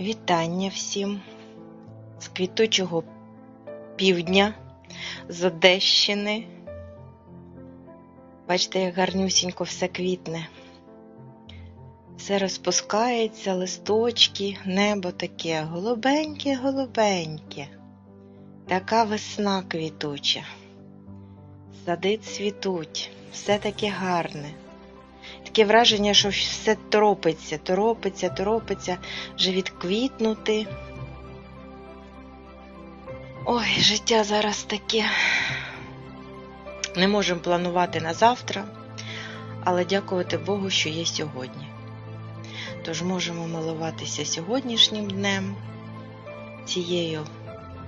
Вітання всім з квітучого півдня, з Одещини. Бачите, як гарнюсінько все квітне. Все розпускається, листочки, небо таке голубеньке-голубеньке. Така весна квітуча. Сади цвітуть, все таке гарне. Таке враження, що все торопиться, торопиться, торопиться, вже відквітнути. Ой, життя зараз таке. Не можемо планувати на завтра, але дякувати Богу, що є сьогодні. Тож можемо милуватися сьогоднішнім днем, цією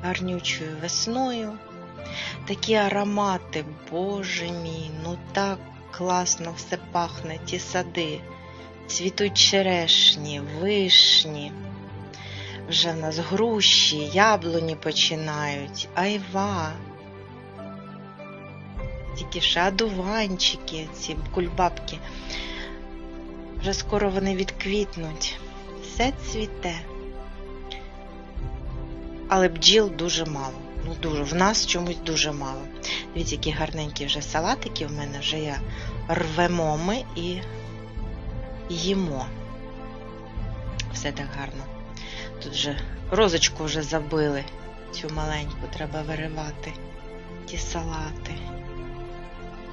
гарнючою весною. Такі аромати, Боже мій, ну так класно все пахне, ті сади, цвітуть черешні, вишні. Вже в нас груші, яблуні починають, айва. Тільки ще одуванчики, ці кульбабки. Вже скоро вони відквітнуть. Все цвіте. Але бджіл дуже мало. Ну, дуже. В нас чомусь дуже мало. Дивіться, які гарненькі вже салатики в мене вже я рвемо ми і їмо. Все так гарно. Тут вже розочку вже забили. Цю маленьку треба виривати. Ті салати.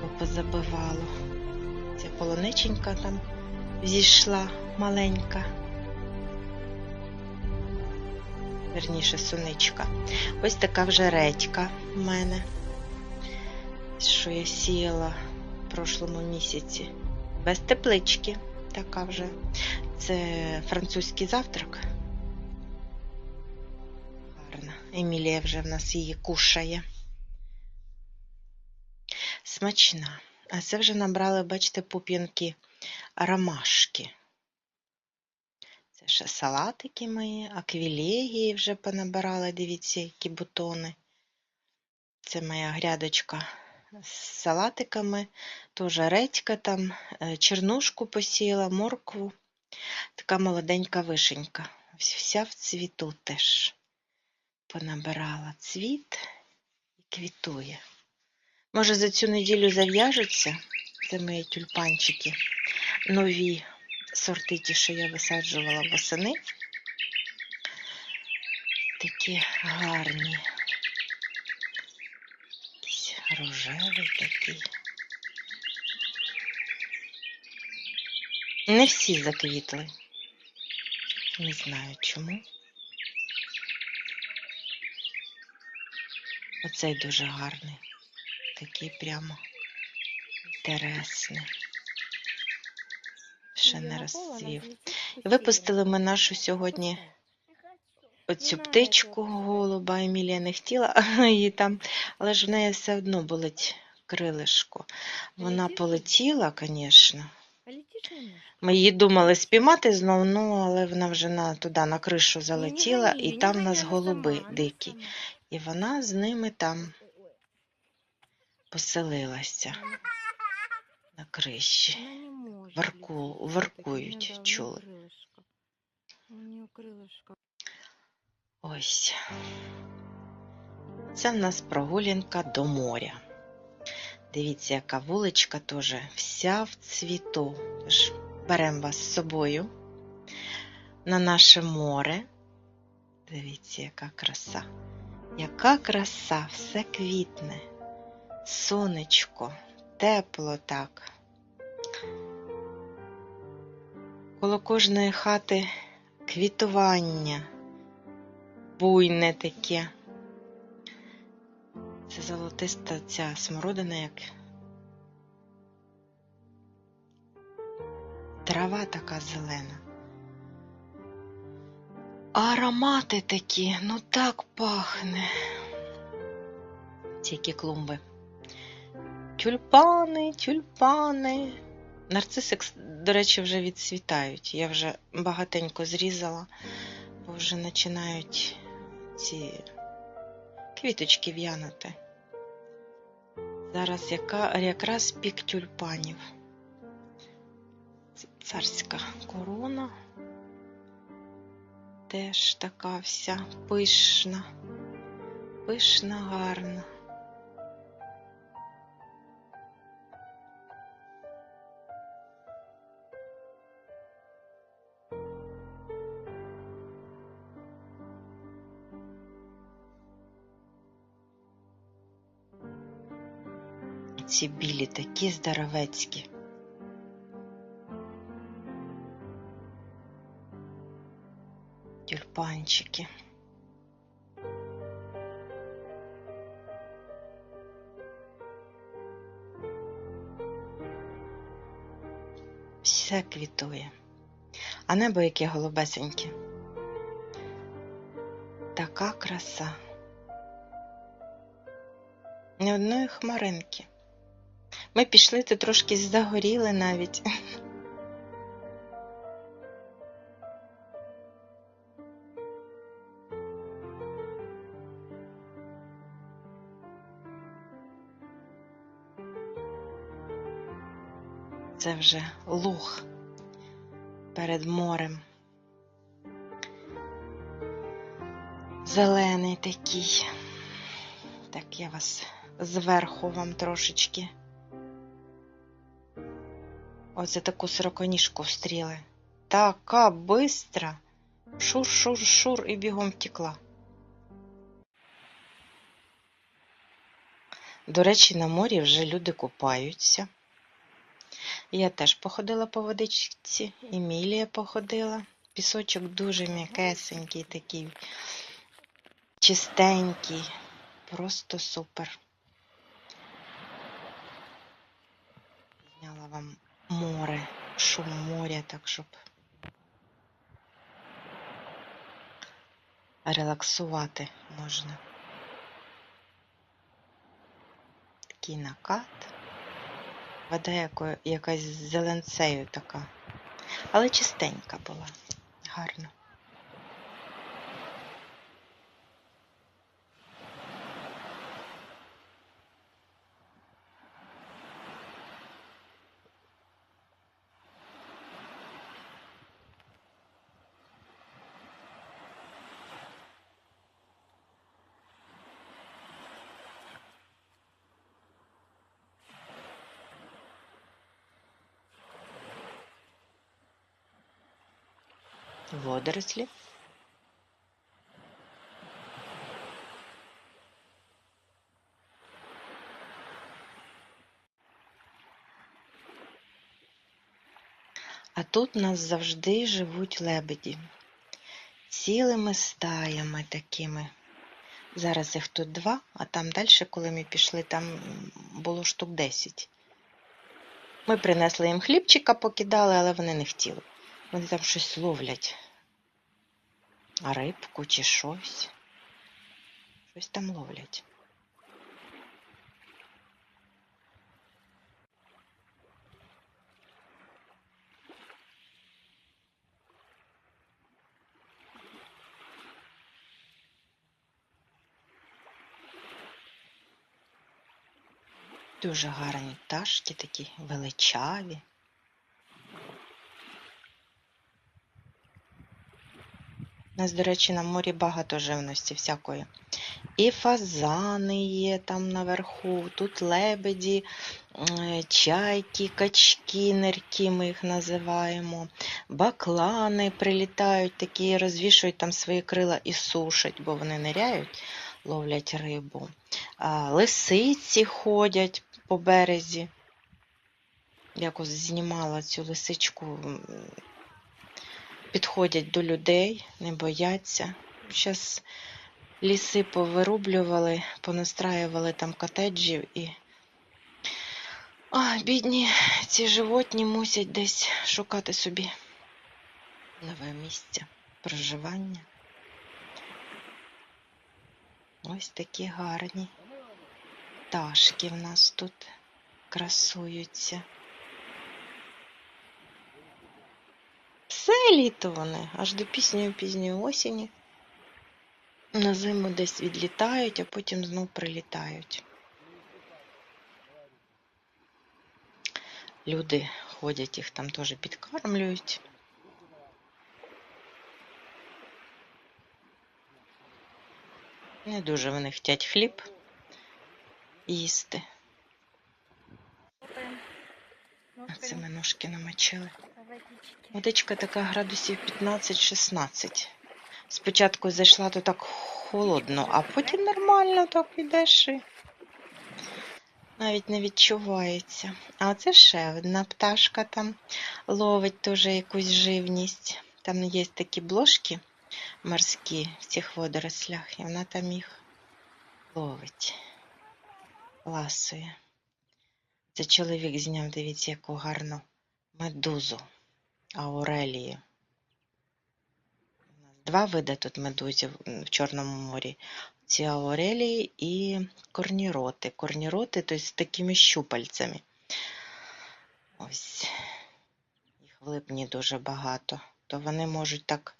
Бо позабивало. Ця полониченька там зійшла маленька. Верніше суничка. Ось така вже редька в мене, що я сіяла в прошлому місяці. Без теплички. Така вже. Це французький завтрак. Гарна. Емілія вже в нас її кушає. Смачна. А це вже набрали, бачите, пуп'янки ромашки. Ще салатики мої, аквілегії вже понабирали, дивіться, які бутони. Це моя грядочка з салатиками, теж редька там, е, чернушку посіяла, моркву. Така молоденька вишенька. Вся в цвіту теж понабирала цвіт і квітує. Може, за цю неділю зав'яжуться, це мої тюльпанчики, нові сорти, ті, що я висаджувала восени. Такі гарні. Рожевий такий. Не всі заквітли. Не знаю чому. Оцей дуже гарний. Такий прямо інтересний. Ще не розцвів. Випустили ми нашу сьогодні оцю птичку голуба. Емілія не хотіла її там, але ж в неї все одно болить крилишко. Вона полетіла, звісно. Ми її думали спіймати знову, ну але вона вже на, туди на кришу залетіла, і там в нас голуби дикі. І вона з ними там поселилася на криші. Варку, варкують, чули. Ось. Це в нас прогулянка до моря. Дивіться, яка вуличка теж вся в цвіту. Тож беремо вас з собою на наше море. Дивіться, яка краса. Яка краса, все квітне, сонечко, тепло так. Коло кожної хати квітування, буйне таке. Це золотиста ця смородина, як трава така зелена. Аромати такі, ну так пахне. Ці клумби. Тюльпани, тюльпани. Нарциси, кс- до речі, вже відцвітають. Я вже багатенько зрізала, бо вже починають ці квіточки в'янути. Зараз яка, якраз пік тюльпанів. Царська корона. теж така вся пишна, пишна, гарна. Ці білі такі здоровецькі. Тюльпанчики. Все квітує. А небо яке голубесеньке. Така краса. Ні одної хмаринки. Ми пішли, то трошки загоріли навіть. Це вже луг перед морем. Зелений такий. Так, я вас зверху вам трошечки. Оце таку сороконіжку встріли. Така бистра. Шур-шур-шур і бігом втекла. До речі, на морі вже люди купаються. Я теж походила по водичці, Емілія походила. Пісочок дуже м'якесенький, такий чистенький, просто супер. Зняла вам море, шум моря, так щоб релаксувати можна. Такий накат. Вода якась зеленцею така. Але чистенька була. Гарно. Водорослі. А тут нас завжди живуть лебеді. Цілими стаями такими. Зараз їх тут два, а там далі, коли ми пішли, там було штук 10. Ми принесли їм хлібчика, покидали, але вони не хотіли. Вони там щось ловлять. Рибку чи щось. Щось там ловлять. Дуже гарні пташки такі величаві. У нас, до речі, на морі багато живності всякої. І фазани є там наверху, тут лебеді, е, чайки, качки, нирки ми їх називаємо. Баклани прилітають, такі розвішують там свої крила і сушать, бо вони ниряють, ловлять рибу. Лисиці ходять по березі. Якось знімала цю лисичку підходять до людей, не бояться. Зараз ліси повирублювали, понастраювали там котеджів і. Ой, бідні ці животні мусять десь шукати собі нове місце проживання. Ось такі гарні пташки в нас тут красуються. Все літо вони, аж до пізньої пізньої осені. На зиму десь відлітають, а потім знов прилітають. Люди ходять, їх там теж підкармлюють. Не дуже вони хотять хліб їсти. А це ми ножки намочили. Водичка така градусів 15-16. Спочатку зайшла, то так холодно, а потім нормально так ідеш і навіть не відчувається. А це ще одна пташка там ловить теж якусь живність. Там є такі блошки морські в цих водорослях, і вона там їх ловить, ласує. Це чоловік зняв, дивіться, яку гарну медузу аурелії. Два види тут медузів в Чорному морі. Ці аурелії і корніроти. Корніроти, то з такими щупальцями. Ось. Їх в липні дуже багато. То вони можуть так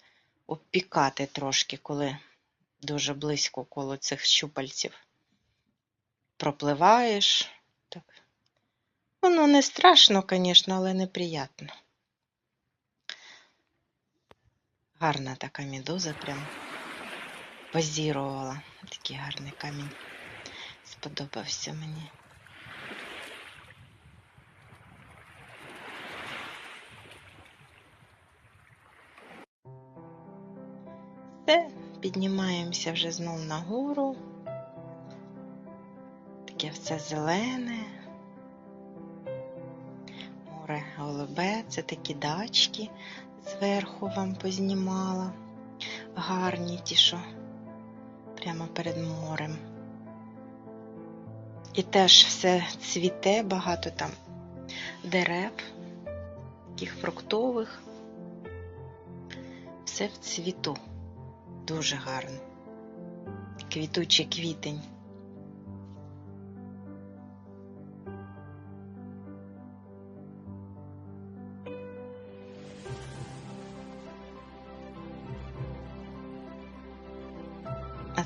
обпікати трошки, коли дуже близько коло цих щупальців. Пропливаєш. Так. Воно не страшно, звісно, але неприємно. Гарна така медуза, прям позірувала. Такий гарний камінь. Сподобався мені. Все, піднімаємося вже знов нагору. Таке все зелене. Море голубе, це такі дачки зверху вам познімала. Гарні ті, що прямо перед морем. І теж все цвіте, багато там дерев, таких фруктових. Все в цвіту. Дуже гарно. Квітучий квітень.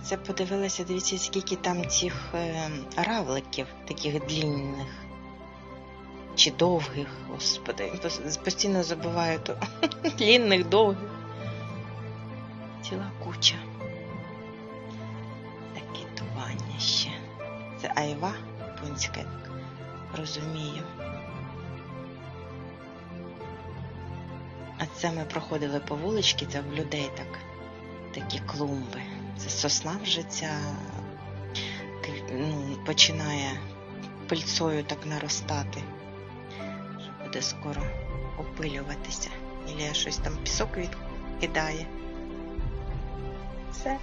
Це подивилася, дивіться, скільки там цих е, равликів, таких длінних чи довгих, господи, постійно забуваю то длінних, довгих. Ціла куча. Такі тування ще. Це айва японська, розумію. А це ми проходили по вуличці, це в людей так, такі клумби. Це сосна вже ця ну, починає пильцою так наростати. Вже буде скоро опилюватися. Ілія щось там пісок відкидає. Все.